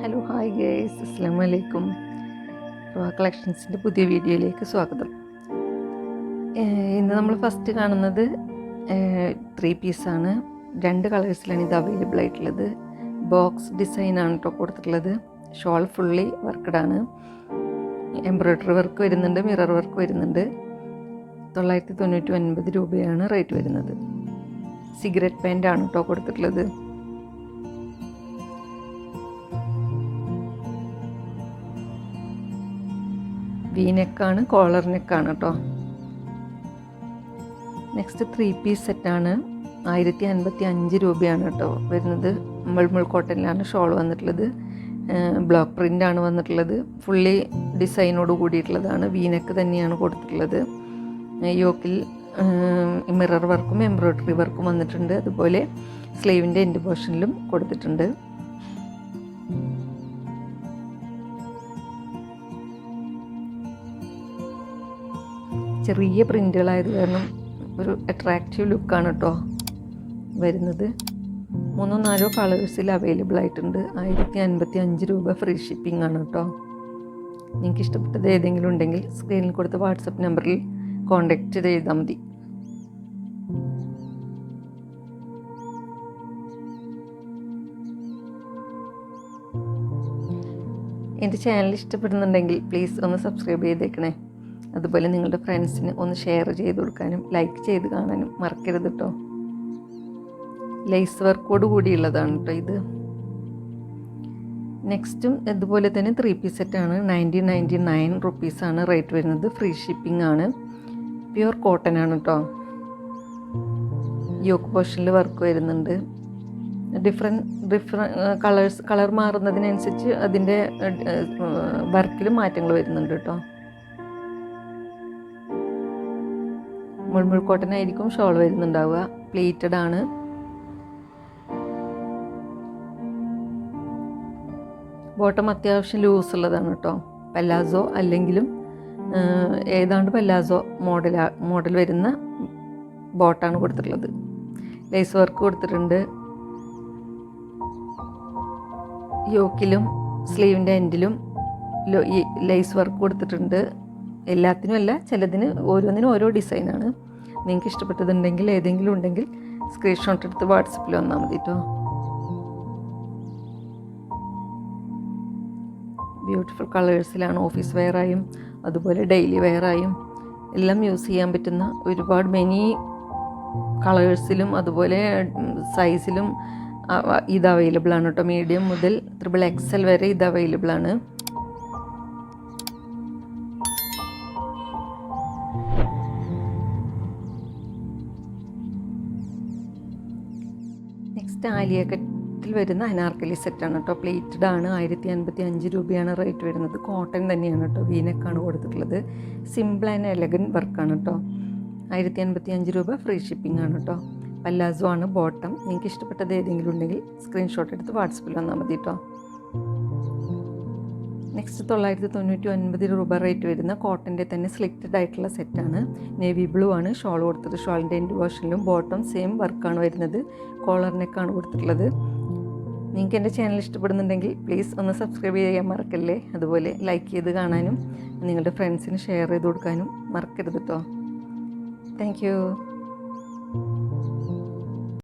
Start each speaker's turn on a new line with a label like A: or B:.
A: Hello hi guys അസ്സാം വലൈക്കും റോഹ കളക്ഷൻസിന്റെ പുതിയ വീഡിയോയിലേക്ക് സ്വാഗതം. ഇന്ന് നമ്മൾ ഫസ്റ്റ് കാണുന്നത് ത്രീ പീസാണ് രണ്ട് കളേഴ്സിലാണ് ഇത് അവൈലബിൾ ആയിട്ടുള്ളത്. ബോക്സ് ഡിസൈനാണ് കേട്ടോ കൊടുത്തിട്ടുള്ളത്. ഷോൾ ഫുള്ളി വർക്കഡാണ് എംബ്രോയ്ഡറി വർക്ക് വരുന്നുണ്ട് മിറർ വർക്ക് വരുന്നുണ്ട്. തൊള്ളായിരത്തി തൊണ്ണൂറ്റി ഒൻപത് രൂപയാണ് റേറ്റ് വരുന്നത്. സിഗരറ്റ് പാന്റാണ് കേട്ടോ കൊടുത്തിട്ടുള്ളത്. വി നെക്കാണ് കോളർ നെക്കാണ് കേട്ടോ. നെക്സ്റ്റ് ത്രീ പീസ് സെറ്റാണ് ആയിരത്തി അൻപത്തി അഞ്ച് രൂപയാണ് കേട്ടോ വരുന്നത്. മൾമുൾ കോട്ടനിലാണ് ഷോൾ വന്നിട്ടുള്ളത്. ബ്ലോക്ക് പ്രിന്റാണ് വന്നിട്ടുള്ളത്. ഫുള്ളി ഡിസൈനോട് കൂടിയിട്ടുള്ളതാണ്. വീനക്ക് തന്നെയാണ് കൊടുത്തിട്ടുള്ളത്. യോക്കിൽ മിറർ വർക്കും എംബ്രോയ്ഡറി വർക്കും വന്നിട്ടുണ്ട്. അതുപോലെ സ്ലീവിന്റെ എൻഡ് പോർഷനിലും കൊടുത്തിട്ടുണ്ട്. ചെറിയ പ്രിന്റുകളായത് കാരണം ഒരു അട്രാക്റ്റീവ് ലുക്കാണ് കേട്ടോ വരുന്നത്. മൂന്നോ നാലോ കളേഴ്സിൽ അവൈലബിൾ ആയിട്ടുണ്ട്. ആയിരത്തി അൻപത്തി അഞ്ച് രൂപ ഫ്രീ ഷിപ്പിംഗ് ആണ് കേട്ടോ നിങ്ങൾക്ക് ഇഷ്ടപ്പെട്ടത് ഏതെങ്കിലും ഉണ്ടെങ്കിൽ സ്ക്രീനിൽ കൊടുത്ത വാട്സപ്പ് നമ്പറിൽ കോൺടാക്റ്റ് ചെയ്താൽ മതി. എന്റെ ചാനൽ ഇഷ്ടപ്പെടുന്നുണ്ടെങ്കിൽ പ്ലീസ് ഒന്ന് സബ്സ്ക്രൈബ് ചെയ്തേക്കണേ. അതുപോലെ നിങ്ങളുടെ ഫ്രണ്ട്സിന് ഒന്ന് ഷെയർ ചെയ്ത് കൊടുക്കാനും ലൈക്ക് ചെയ്ത് കാണാനും മറക്കരുത് കേട്ടോ ലൈസ് വർക്കോട് കൂടിയുള്ളതാണ് കേട്ടോ ഇത്. നെക്സ്റ്റും ഇതുപോലെ തന്നെ ത്രീ പീസ് സെറ്റാണ് നയന്റീൻ നയന്റി നയൻ റുപ്പീസാണ് റേറ്റ് വരുന്നത്. ഫ്രീ ഷിപ്പിംഗ് ആണ്. പ്യുവർ കോട്ടൺ ആണ് കേട്ടോ യോക്ക് പോർഷനിൽ വർക്ക് വരുന്നുണ്ട്. ഡിഫറെന്റ് ഡിഫറെന്റ് കളേഴ്സ് കളർ മാറുന്നതിനനുസരിച്ച് അതിന്റെ വർക്കിലും മാറ്റങ്ങൾ വരുന്നുണ്ട് കേട്ടോ മുൾമുൾ കോട്ടൺ ആയിരിക്കും ഷോൾ വരുന്നുണ്ടാവുക. പ്ലേറ്റഡ് ആണ്. ബോട്ടം അത്യാവശ്യം ലൂസ് ഉള്ളതാണ് കേട്ടോ പല്ലാസോ അല്ലെങ്കിലും ഏതാണ്ട് പല്ലാസോ മോഡൽ മോഡൽ വരുന്ന ബോട്ടാണ് കൊടുത്തിട്ടുള്ളത്. ലേസ് വർക്ക് കൊടുത്തിട്ടുണ്ട്. യോക്കിലും സ്ലീവിന്റെ എൻഡിലും ലേസ് വർക്ക് കൊടുത്തിട്ടുണ്ട്. എല്ലാത്തിനും അല്ല ചിലതിന് ഓരോന്നിനും ഓരോ ഡിസൈനാണ് നിങ്ങൾക്ക് ഇഷ്ടപ്പെട്ടതുണ്ടെങ്കിൽ ഏതെങ്കിലും ഉണ്ടെങ്കിൽ സ്ക്രീൻഷോട്ട് എടുത്ത് വാട്സപ്പിൽ വന്നാൽ മതി കേട്ടോ ബ്യൂട്ടിഫുൾ കളേഴ്സിലാണ് ഓഫീസ് വെയറായും അതുപോലെ ഡെയിലി വെയറായും എല്ലാം യൂസ് ചെയ്യാൻ പറ്റുന്ന ഒരുപാട് മെനി കളേഴ്സിലും അതുപോലെ സൈസിലും ഇത് അവൈലബിൾ ആണ് കേട്ടോ മീഡിയം മുതൽ ത്രിബിൾ എക്സൽ വരെ ഇത് അവൈലബിൾ ആണ്. നെക്സ്റ്റ് ആലിയക്കറ്റിൽ വരുന്ന അനാർക്കലി സെറ്റാണ് കേട്ടോ. പ്ലേറ്റഡ് ആണ്. ആയിരത്തി അൻപത്തി അഞ്ച് രൂപയാണ് റേറ്റ് വരുന്നത്. കോട്ടൺ തന്നെയാണ് കേട്ടോ. വീനക്കാണ് കൊടുത്തിട്ടുള്ളത്. സിമ്പിൾ ആൻഡ് എലഗൻ വർക്കാണ് കേട്ടോ. ആയിരത്തി അൻപത്തി അഞ്ച് രൂപ ഫ്രീ ഷിപ്പിംഗ് ആണ് കേട്ടോ. പല്ലാസോ ആണ് ബോട്ടം നിങ്ങൾക്ക് ഇഷ്ടപ്പെട്ടത് ഏതെങ്കിലും ഉണ്ടെങ്കിൽ സ്ക്രീൻഷോട്ട് എടുത്ത് വാട്സപ്പിൽ വന്നാൽ മതി കേട്ടോ. നെക്സ്റ്റ് തൊള്ളായിരത്തി തൊണ്ണൂറ്റി ഒൻപത് രൂപ റേറ്റ് വരുന്ന കോട്ടന്റെ തന്നെ സ്ലിറ്റഡ് ആയിട്ടുള്ള സെറ്റാണ്. നേവി ബ്ലൂ ആണ് ഷോൾ കൊടുത്തത്. ഷോളിന്റെ എന്റെ വേർഷനിലും ബോട്ടം സെയിം വർക്കാണ് വരുന്നത്. കോളർ കൊടുത്തിട്ടുള്ളത്. നിങ്ങൾക്ക് എന്റെ ചാനൽ ഇഷ്ടപ്പെടുന്നുണ്ടെങ്കിൽ പ്ലീസ് ഒന്ന് സബ്സ്ക്രൈബ് ചെയ്യാൻ മറക്കല്ലേ? അതുപോലെ ലൈക്ക് ചെയ്ത് കാണാനും നിങ്ങളുടെ ഫ്രണ്ട്സിന് ഷെയർ ചെയ്ത് കൊടുക്കാനും മറക്കരുത് കേട്ടോ താങ്ക്